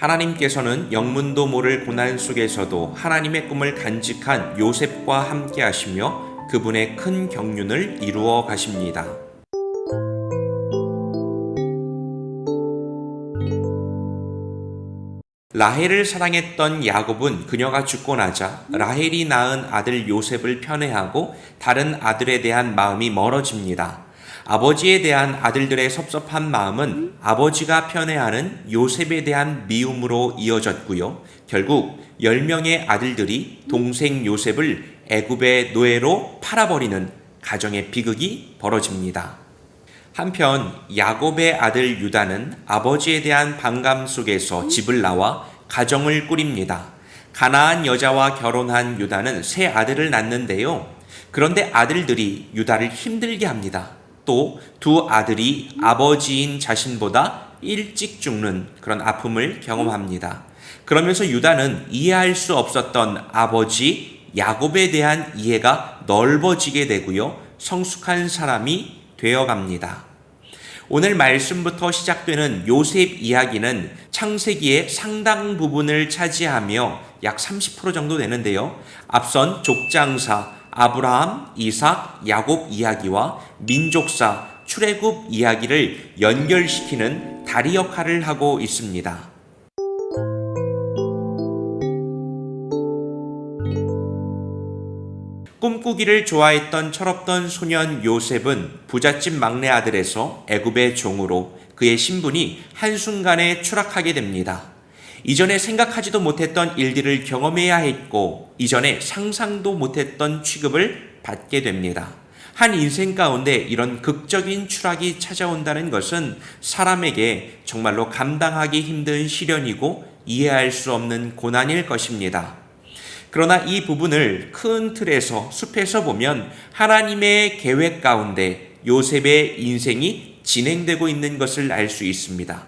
하나님께서는 영문도 모를 고난 속에서도 하나님의 꿈을 간직한 요셉과 함께 하시며 그분의 큰 경륜을 이루어 가십니다. 라헬을 사랑했던 야곱은 그녀가 죽고 나자 라헬이 낳은 아들 요셉을 편애하고 다른 아들에 대한 마음이 멀어집니다. 아버지에 대한 아들들의 섭섭한 마음은 아버지가 편애하는 요셉에 대한 미움으로 이어졌고요. 결국 10명의 아들들이 동생 요셉을 애굽의 노예로 팔아버리는 가정의 비극이 벌어집니다. 한편 야곱의 아들 유다는 아버지에 대한 반감 속에서 집을 나와 가정을 꾸립니다. 가나안 여자와 결혼한 유다는 새 아들을 낳는데요. 그런데 아들들이 유다를 힘들게 합니다. 또 두 아들이 아버지인 자신보다 일찍 죽는 그런 아픔을 경험합니다. 그러면서 유다는 이해할 수 없었던 아버지 야곱에 대한 이해가 넓어지게 되고요. 성숙한 사람이 되어 갑니다. 오늘 말씀부터 시작되는 요셉 이야기는 창세기의 상당 부분을 차지하며 약 30% 정도 되는데요. 앞선 족장사 아브라함, 이삭, 야곱 이야기와 민족사 출애굽 이야기를 연결시키는 다리 역할을 하고 있습니다. 꿈꾸기를 좋아했던 철없던 소년 요셉은 부잣집 막내 아들에서 애굽의 종으로 그의 신분이 한순간에 추락하게 됩니다. 이전에 생각하지도 못했던 일들을 경험해야 했고 이전에 상상도 못했던 취급을 받게 됩니다. 한 인생 가운데 이런 극적인 추락이 찾아온다는 것은 사람에게 정말로 감당하기 힘든 시련이고 이해할 수 없는 고난일 것입니다. 그러나 이 부분을 큰 틀에서 숲에서 보면 하나님의 계획 가운데 요셉의 인생이 진행되고 있는 것을 알 수 있습니다.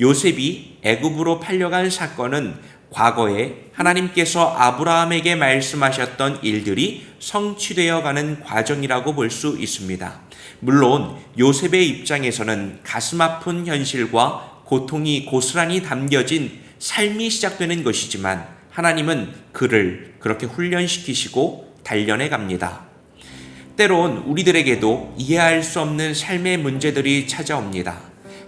요셉이 애굽으로 팔려간 사건은 과거에 하나님께서 아브라함에게 말씀하셨던 일들이 성취되어 가는 과정이라고 볼 수 있습니다. 물론 요셉의 입장에서는 가슴 아픈 현실과 고통이 고스란히 담겨진 삶이 시작되는 것이지만 하나님은 그를 그렇게 훈련시키시고 단련해 갑니다. 때론 우리들에게도 이해할 수 없는 삶의 문제들이 찾아옵니다.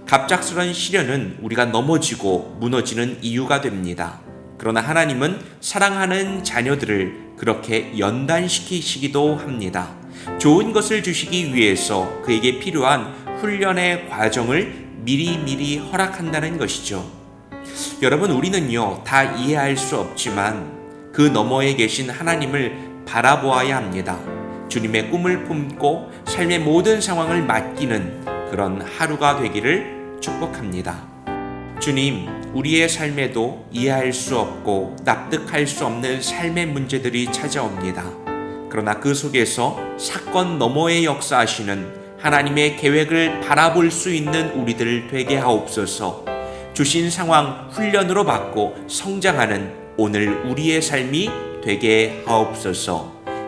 갑작스런 시련은 우리가 넘어지고 무너지는 이유가 됩니다. 그러나 하나님은 사랑하는 자녀들을 그렇게 연단시키시기도 합니다. 좋은 것을 주시기 위해서 그에게 필요한 훈련의 과정을 미리미리 허락한다는 것이죠. 여러분, 우리는요, 다 이해할 수 없지만 그 너머에 계신 하나님을 바라보아야 합니다. 주님의 꿈을 품고 삶의 모든 상황을 맡기는 그런 하루가 되기를 축복합니다. 주님, 우리의 삶에도 이해할 수 없고 납득할 수 없는 삶의 문제들이 찾아옵니다. 그러나 그 속에서 사건 너머에 역사하시는 하나님의 계획을 바라볼 수 있는 우리들 되게 하옵소서. 주신 상황 훈련으로 받고 성장하는 오늘 우리의 삶이 되게 하옵소서.